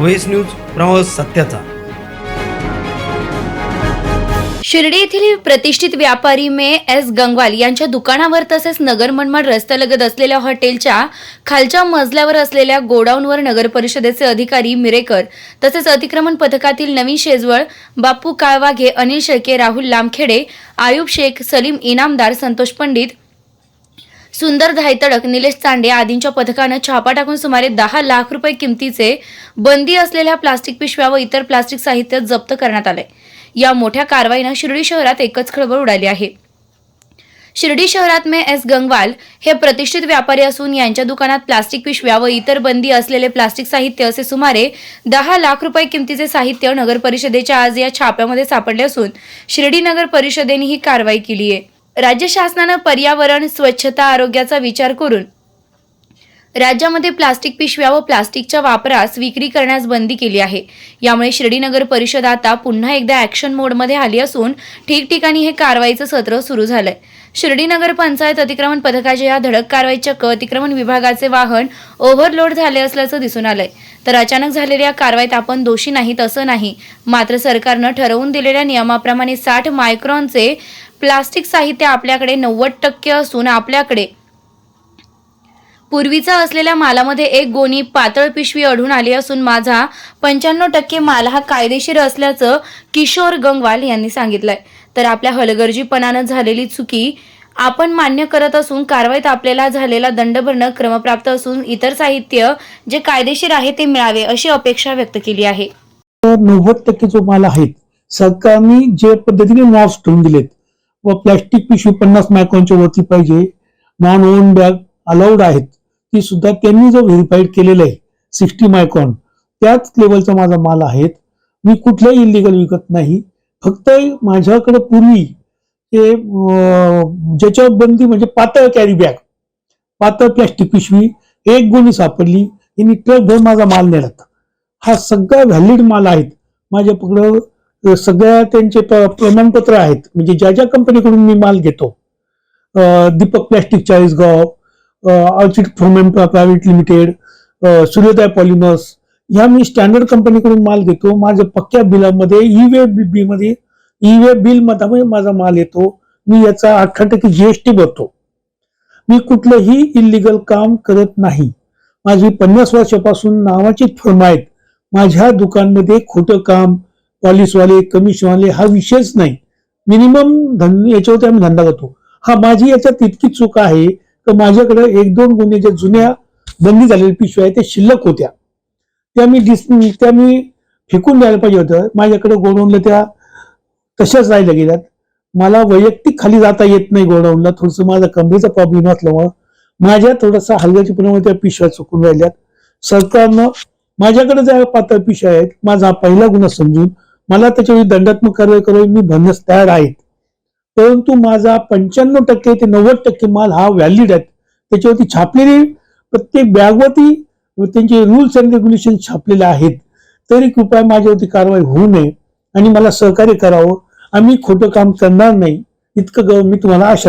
व्हेस news प्रवास सत्याचा. शिर्डी येथील प्रतिष्ठित व्यापारी मे एस गंगवाल यांच्या दुकानावर तसेच नगर मनमाड रस्त्यालगत असलेल्या हॉटेलच्या खालच्या मजल्यावर असलेल्या गोडाऊनवर नगर परिषदेचे अधिकारी मिरेकर तसेच अतिक्रमण पथकातील नवीन शेजवळ बापू काळवाघे अनिल शेळके राहुल लामखेडे आयुब शेख सलीम इनामदार संतोष पंडित सुंदर धायतडक निलेश चांडे आदींच्या पथकानं छापा टाकून सुमारे दहा लाख रुपये किमतीचे बंदी असलेल्या प्लास्टिक पिशव्या व इतर प्लास्टिक साहित्य जप्त करण्यात आले या मोठ्या कारवाईनं शिर्डी शहरात एकच खळबळ उडाली आहे. शिर्डी शहरात मे एस गंगवाल हे प्रतिष्ठित व्यापारी असून यांच्या दुकानात प्लास्टिक पिशव्या व इतर बंदी असलेले प्लास्टिक साहित्य असे सुमारे दहा लाख रुपये किमतीचे साहित्य नगर परिषदेच्या आज या छाप्यामध्ये सापडले असून शिर्डी नगर परिषदेने ही कारवाई केली आहे राज्य शासनानं पर्यावरण स्वच्छता आरोग्याचा विचार करून राज्यामध्ये प्लास्टिक पिशव्या व प्लास्टिकच्या वापरास विक्री करण्यास बंदी केली आहे. यामुळे शिर्डी नगर परिषद आता पुन्हा एकदा ॲक्शन मोडमध्ये आली असून ठिकठिकाणी हे कारवाईचं सत्र सुरू झालंय. शिर्डी नगर पंचायत अतिक्रमण पथकाच्या या धडक कारवाईच्या क अतिक्रमण विभागाचे वाहन ओव्हरलोड झाले असल्याचं दिसून आलंय. तर अचानक झालेल्या कारवाईत आपण दोषी नाहीत असं नाही. मात्र सरकारनं ठरवून दिलेल्या नियमाप्रमाणे साठ मायक्रॉनचे प्लास्टिक साहित्य आपल्याकडे नव्वद टक्के असून आपल्याकडे पूर्वीचा असलेल्या मालामध्ये एक गोणी पातळ पिशवी आढळून आली असून माझा पंच्याण्णव टक्के माल हा कायदेशीर असल्याचं किशोर गंगवाल यांनी सांगितलंय. तर आपल्या हलगर्जीपणानं झालेली चुकी आपण मान्य करत असून कारवाईत आपल्याला झालेला दंड भरणं क्रमप्राप्त असून इतर साहित्य जे कायदेशीर आहे ते मिळावे अशी अपेक्षा व्यक्त केली आहे. नव्वद टक्के जो माल आहेत सरकारने जे पद्धतीने मॉब्स ठेवून दिलेत व प्लॅस्टिक पिशवी पन्नास मायक्रॉनच्या वरती पाहिजे. नॉन ओन बॅग अलाउड आहेत. ती सुद्धा त्यांनी जो व्हेरीफाईड केलेलं आहे सिक्स्टी मायक्रॉन त्याच लेवलचा माझा माल आहेत मी कुठलाही इलिगल विकत नाही. फक्त माझ्याकडे पूर्वी ते ज्याच्यावर बंदी म्हणजे पातळ कॅरी बॅग पातळ प्लॅस्टिक पिशवी एक गोणी सापडली. यांनी ट्रक भर माझा माल नेलात. हा सगळा व्हॅलिड माल आहेत. माझ्याकडं सगळ्या त्यांचे प्रमाणपत्र आहेत. म्हणजे ज्या ज्या कंपनीकडून मी माल घेतो दीपक प्लॅस्टिक चाळीसगाव ऑर्चिड फोमेन प्रायव्हेट लिमिटेड सूर्योदय पॉलिमर्स ह्या मी स्टँडर्ड कंपनीकडून माल घेतो. माझ्या पक्क्या बिलामध्ये ई वे बी मध्ये ई वे बिलमध्ये माझा माल येतो. मी याचा अठरा टक्के जीएसटी भरतो. मी कुठलंही इलिगल काम करत नाही. माझी पन्नास वर्षापासून नावाची फर्म आहेत. माझ्या दुकानमध्ये खोटं काम पॉलिसवाले कमिशनवाले हा विषयच नाही. मिनिमम धन याच्यावरती आम्ही धंदा करतो. हा माझी याच्यात इतकी चूक आहे तर माझ्याकडे एक दोन गुन्हे ज्या जुन्या बंदी झालेल्या पिशव्या आहेत त्या शिल्लक होत्या. त्या मी डिस त्या मी फेकून द्यायला पाहिजे होतं. माझ्याकडे गोडाऊनला त्या तशाच राहिल्या गेल्यात. मला वैयक्तिक खाली जाता येत नाही गोडाऊनला. थोडंसं माझा कमरेचा प्रॉब्लेम असल्यामुळं माझ्या थोडासा हलगर्जीपणामुळे त्या पिशव्या चुकून राहिल्यात. सरकारनं माझ्याकडे ज्या पातळ पिशव्या आहेत माझा पहिला गुन्हा समजून मला त्याच्यावर दंडात्मक कारवाई करावी मी भरण्यास तयार आहेत. परंतु माझा पंच्याण्णव टक्के ते नव्वद टक्के माल हा व्हॅलिड आहे त्याच्यावरती छापलेली प्रत्येक बॅगवरती त्यांचे रूल्स अँड रेग्युलेशन छापलेले आहेत. तरी कृपया माझ्यावरती कारवाई होऊ नये आणि मला सहकार्य करावं. आम्ही खोटं काम करणार नाही. इतकं ग- मी तुम्हाला आशा